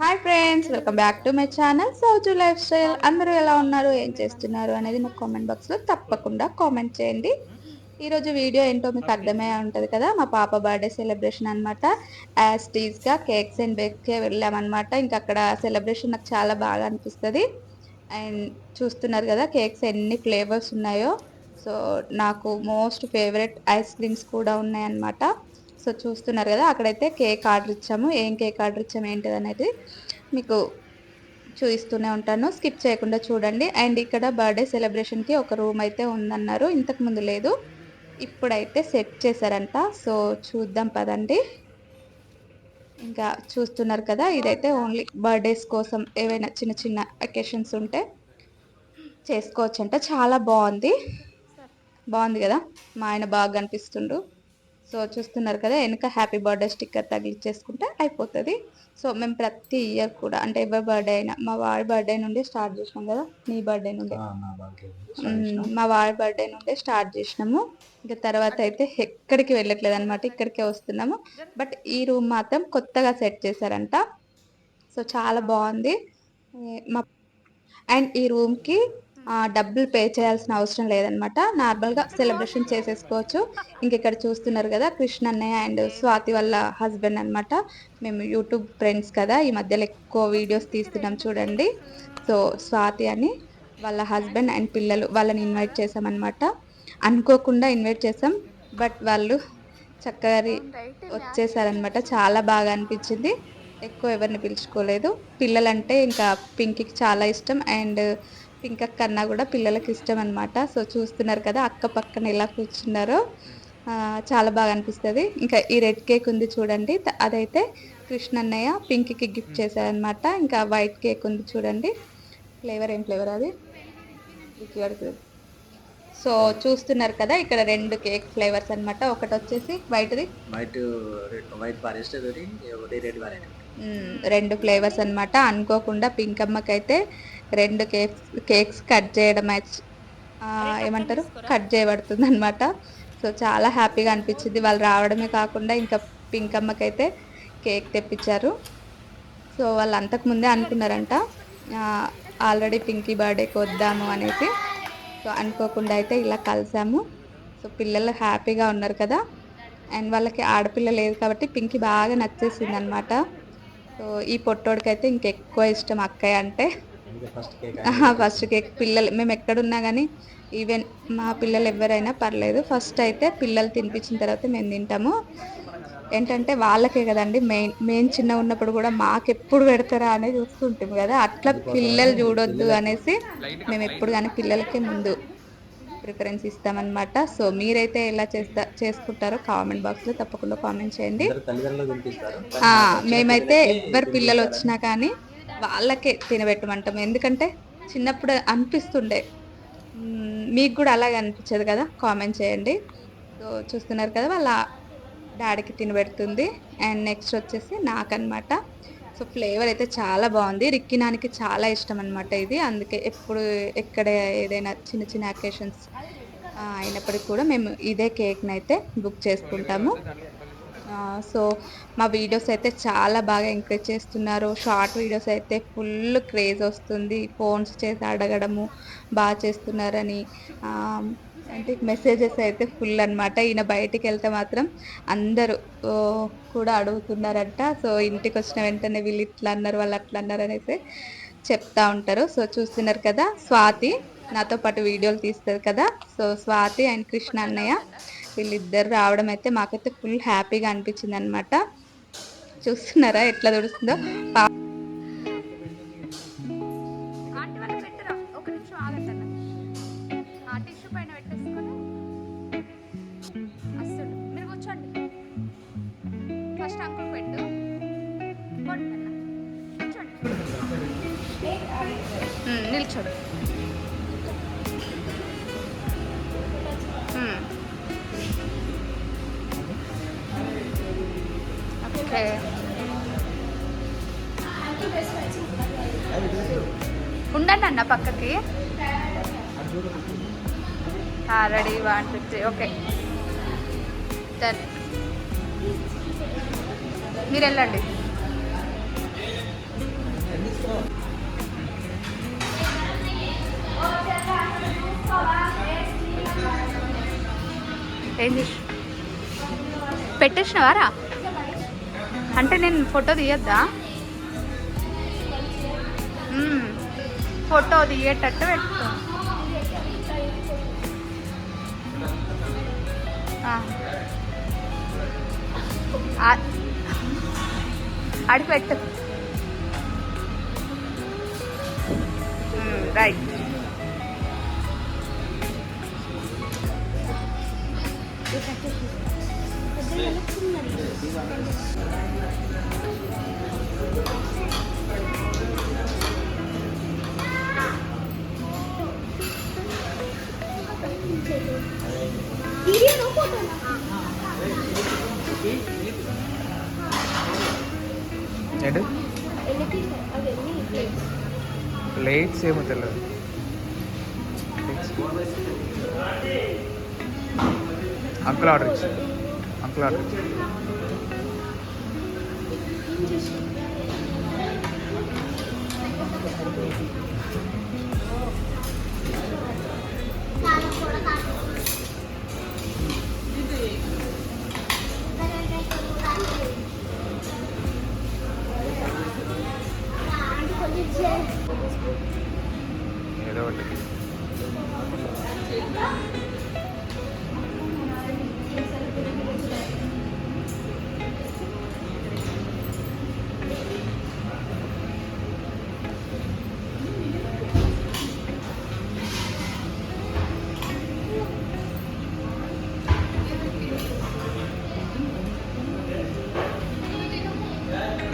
Hi friends welcome back to my channel. Souju lifestyle. అందరూ ఎలా ఉన్నారు? ఏం చేస్తున్నారు అనేది నాకు కామెంట్ బాక్స్లో తప్పకుండా కామెంట్ చేయండి. ఈరోజు వీడియో ఏంటో మీకు అర్థమై ఉంటుంది కదా. మా పాప బర్త్డే సెలబ్రేషన్ అనమాట యాజ్ టీజ్గా కేక్స్ అండ్ బేక్కే వెళ్ళామన్నమాట ఇంకా అక్కడ సెలబ్రేషన్ నాకు చాలా బాగా అనిపిస్తుంది. అండ్ చూస్తున్నారు కదా కేక్స్ ఎన్ని ఫ్లేవర్స్ ఉన్నాయో. సో నాకు మోస్ట్ ఫేవరెట్ ఐస్ క్రీమ్స్ కూడా ఉన్నాయన్నమాట సో చూస్తున్నారు కదా అక్కడైతే కేక్ ఆర్డర్ ఇచ్చాము. ఏం కేక్ ఆర్డర్ ఇచ్చాము ఏంటిది అనేది మీకు చూపిస్తూనే ఉంటాను. స్కిప్ చేయకుండా చూడండి. అండ్ ఇక్కడ బర్త్డే సెలబ్రేషన్కి ఒక రూమ్ అయితే ఉందన్నారు. ఇంతకు ముందు లేదు. ఇప్పుడైతే సెట్ చేశారంట. సో చూద్దాం పదండి. ఇంకా చూస్తున్నారు కదా ఇదైతే ఓన్లీ బర్త్డేస్ కోసం ఏవైనా చిన్న చిన్న అకేషన్స్ ఉంటే చేసుకోవచ్చంట. చాలా బాగుంది. బాగుంది కదా? మా ఆయన బాగా కనిపిస్తుండు. సో చూస్తున్నారు కదా వెనుక హ్యాపీ బర్త్డే స్టిక్కర్ తగిలిచ్చేసుకుంటే అయిపోతుంది. సో మేము ప్రతి ఇయర్ కూడా అంటే ఎవరి బర్త్డే అయినా మా వాడి బర్త్డే నుండి స్టార్ట్ చేసినాం కదా నీ బర్త్డే నుండి మా వాడి బర్త్డే నుండే స్టార్ట్ చేసినాము. ఇంకా తర్వాత అయితే ఎక్కడికి వెళ్ళట్లేదు అనమాట ఇక్కడికే వస్తున్నాము. బట్ ఈ రూమ్ మాత్రం కొత్తగా సెట్ చేశారంట. సో చాలా బాగుంది. మా అండ్ ఈ రూమ్కి డబ్బులు పే చేయాల్సిన అవసరం లేదనమాట. నార్మల్గా సెలబ్రేషన్ చేసేసుకోవచ్చు. ఇంక ఇక్కడ చూస్తున్నారు కదా కృష్ణ అన్నయ్య అండ్ స్వాతి వాళ్ళ హస్బెండ్ అన్నమాట మేము యూట్యూబ్ ఫ్రెండ్స్ కదా ఈ మధ్యలో ఎక్కువ వీడియోస్ తీస్తున్నాం చూడండి. సో స్వాతి అని వాళ్ళ హస్బెండ్ అండ్ పిల్లలు వాళ్ళని ఇన్వైట్ చేసామన్నమాట అనుకోకుండా ఇన్వైట్ చేసాం బట్ వాళ్ళు చక్కగా వచ్చేసారనమాట. చాలా బాగా అనిపించింది. ఎక్కువ ఎవరిని పిలుచుకోలేదు. పిల్లలంటే ఇంకా పింకీకి చాలా ఇష్టం. అండ్ పింక్ అక్క కన్నా కూడా పిల్లలకి ఇష్టం అనమాట సో చూస్తున్నారు కదా అక్క పక్కన ఎలా కూర్చున్నారో. చాలా బాగా అనిపిస్తుంది. ఇంకా ఈ రెడ్ కేక్ ఉంది చూడండి. అదైతే కృష్ణ అన్నయ్య పింక్కి గిఫ్ట్ చేశారనమాట ఇంకా వైట్ కేక్ ఉంది చూడండి. ఫ్లేవర్ ఏం ఫ్లేవర్ అది? సో చూస్తున్నారు కదా ఇక్కడ రెండు కేక్ ఫ్లేవర్స్ అన్నమాట. ఒకటి వచ్చేసి వైట్ది. వైట్ వైట్ ఫారెస్ట్ రెడ్ రెండు ఫ్లేవర్స్ అన్నమాట. అనుకోకుండా పింకమ్మకి అయితే రెండు కేక్స్ కేక్స్ కట్ చేయడం ఏమంటారు? కట్ చేయబడుతుంది అనమాట సో చాలా హ్యాపీగా అనిపించింది. వాళ్ళు రావడమే కాకుండా ఇంకా పింకమ్మకి అయితే కేక్ తెప్పించారు. సో వాళ్ళు అంతకు ముందే అనుకున్నారంట. ఆల్రెడీ పింకీ బర్త్డేకి వద్దాము అనేసి. సో అనుకోకుండా అయితే ఇలా కలిసాము. సో పిల్లలు హ్యాపీగా ఉన్నారు కదా. అండ్ వాళ్ళకి ఆడపిల్ల లేదు కాబట్టి పింకీ బాగా నచ్చేసింది అనమాట సో ఈ పొట్టోడికి అయితే ఇంకెక్కువ ఇష్టం అక్కయ్య అంటే. ఫస్ట్ కేక్ ఫస్ట్ కేక్ పిల్లలు మేము ఎక్కడున్నా కానీ ఈవెన్ మా పిల్లలు ఎవరైనా పర్లేదు. ఫస్ట్ అయితే పిల్లలు తినిపించిన తర్వాత మేము తింటాము. ఏంటంటే వాళ్ళకే కదండి మెయిన్ మేము చిన్న ఉన్నప్పుడు కూడా మాకు ఎప్పుడు పెడతారా అనేది చూస్తుంటాం కదా. అట్లా పిల్లలు చూడొద్దు అనేసి మేము ఎప్పుడు కానీ పిల్లలకే ముందు ప్రిఫరెన్స్ ఇస్తామన్నమాట. సో మీరైతే ఎలా చేస్తా చేసుకుంటారో కామెంట్ బాక్స్లో తప్పకుండా కామెంట్ చేయండి. మేమైతే ఎవరి పిల్లలు వచ్చినా కానీ వాళ్ళకే తినబెట్టమంటాం. ఎందుకంటే చిన్నప్పుడు అనిపిస్తుండే. మీకు కూడా అలాగే అనిపించదు కదా? కామెంట్ చేయండి. సో చూస్తున్నారు కదా వాళ్ళ డాడీకి తినబెడుతుంది. అండ్ నెక్స్ట్ వచ్చేసి నాకనమాట సో ఫ్లేవర్ అయితే చాలా బాగుంది. రిక్కినానికి చాలా ఇష్టం అనమాట ఇది. అందుకే ఎప్పుడు ఎక్కడ ఏదైనా చిన్న చిన్న అకేషన్స్ అయినప్పటికీ కూడా మేము ఇదే కేక్ని అయితే బుక్ చేసుకుంటాము. సో మా వీడియోస్ అయితే చాలా బాగా ఎంకరేజ్ చేస్తున్నారు. షార్ట్ వీడియోస్ అయితే ఫుల్ క్రేజ్ వస్తుంది. ఫోన్స్ చేసి అడగడము బాగా చేస్తున్నారని అంటే మెసేజెస్ అయితే ఫుల్ అన్నమాట. ఈయన బయటికి వెళ్తే మాత్రం అందరూ కూడా అడుగుతున్నారంట. సో ఇంటికి వచ్చిన వెంటనే వీళ్ళు ఇట్లా అన్నారు వాళ్ళు అట్లా అన్నారు అనేసి చెప్తా ఉంటారు. సో చూస్తున్నారు కదా స్వాతి నాతో పాటు వీడియోలు తీస్తుంది కదా. సో స్వాతి అండ్ కృష్ణ అన్నయ్య వీళ్ళిద్దరు రావడం అయితే మాకైతే ఫుల్ హ్యాపీగా అనిపించింది అనమాట చూస్తున్నారా ఎట్లా తుడుస్తుందో? పా- ఓకే. ఉండండి అన్న పక్కకి. రెడీ. One fifty okay. మీరు వెళ్ళండి. ఏం చేసి పెట్టేసినవారా? అంటే నేను ఫోటో తీయద్దా? ఫోటో తీయేటట్టు పెట్టుకో అడిగి పెట్టు. Right right you. లైట్స్ ఏమో తెలియదు అంకుల్ ఆర్డర్ ఇచ్చి. అంకుల్ ఆర్డర్ ఇచ్చి.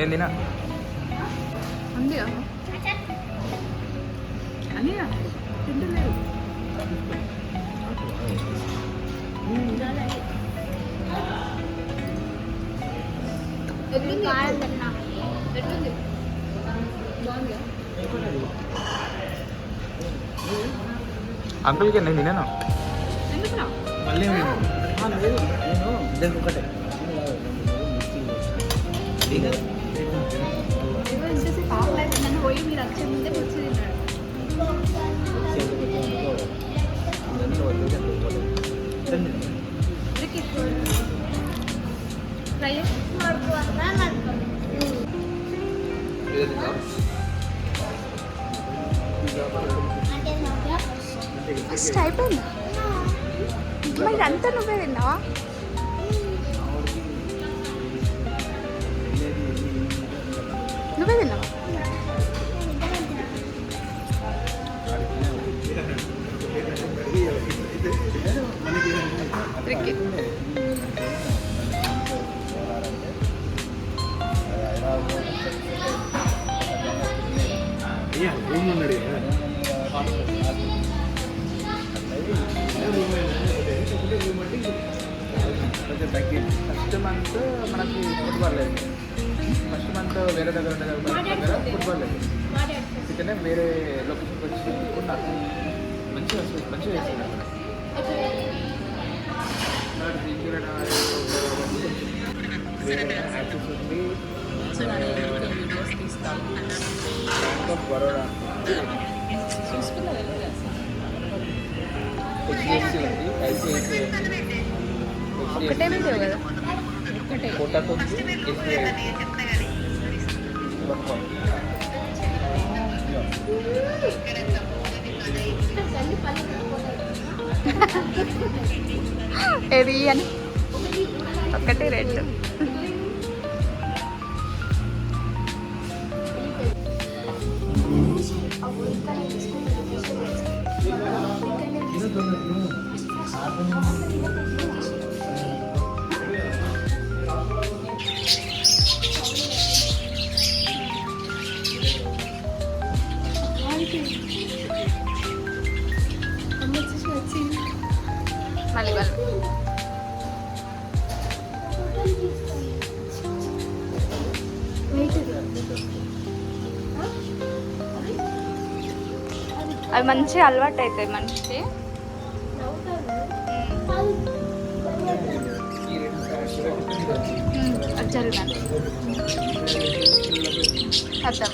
నేను తినా అంకుల్కి నేను తినాను మళ్ళీ నేను ఇద్దరికి ఒకటే. పోయి మీరు ఫస్ట్ మంత్ మనకి ఫుట్బాల్ లేదు. ఫస్ట్ మంత్ వేరే దగ్గర ఉండే దగ్గర ఫుట్బాల్ లేదు. ఇతనే వేరే లొకేషన్కి వచ్చి ఉన్నారు మంచిగా వస్తుంది మంచిగా చేస్తుంది. అక్కడ అనేది వేరే యాక్సెస్ ఉంది బ్యాంక్ ఆఫ్ బరోడా హెచ్డిఎఫ్సి ఉంది ఐసిఐసి ఒకటే మీద కదా కోటాకు ఎస్బీఐ ఏది అని ఒకటి రెండు మళ్ళీ వాళ్ళు అవి మంచిగా అలవాటు అవుతాయి మనిషి అది జరుగుతుంది అర్థం.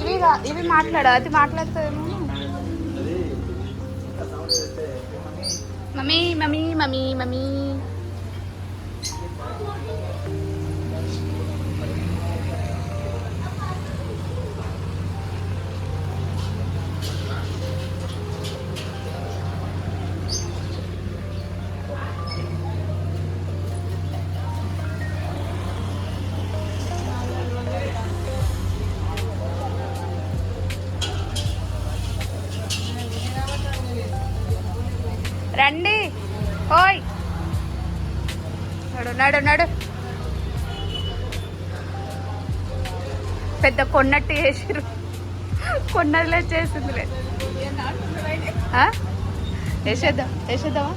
ఇవి కా- ఇవి మాట్లాడ అది మాట్లాడుతుందేమో మమ్మీ మమ్మీ మమ్మీ మమ్మీ రండి. ఓయ్. నడు నడు నడు. పెద్ద కొన్నట్టు చేసిరు కొన్నదిలే చేసిందిలే. ఆ? వేసేద్దాం వేసేద్దామా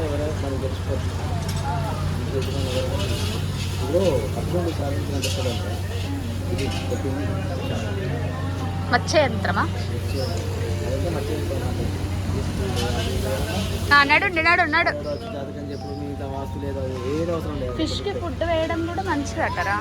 ఎవరైనా ఇప్పుడు ఇది పెట్టింది మచ్చే యంత్రమా నడు నడు నడు అవసరం లేదు. ఫిష్కి ఫుడ్ వేయడం కూడా మంచిదటరా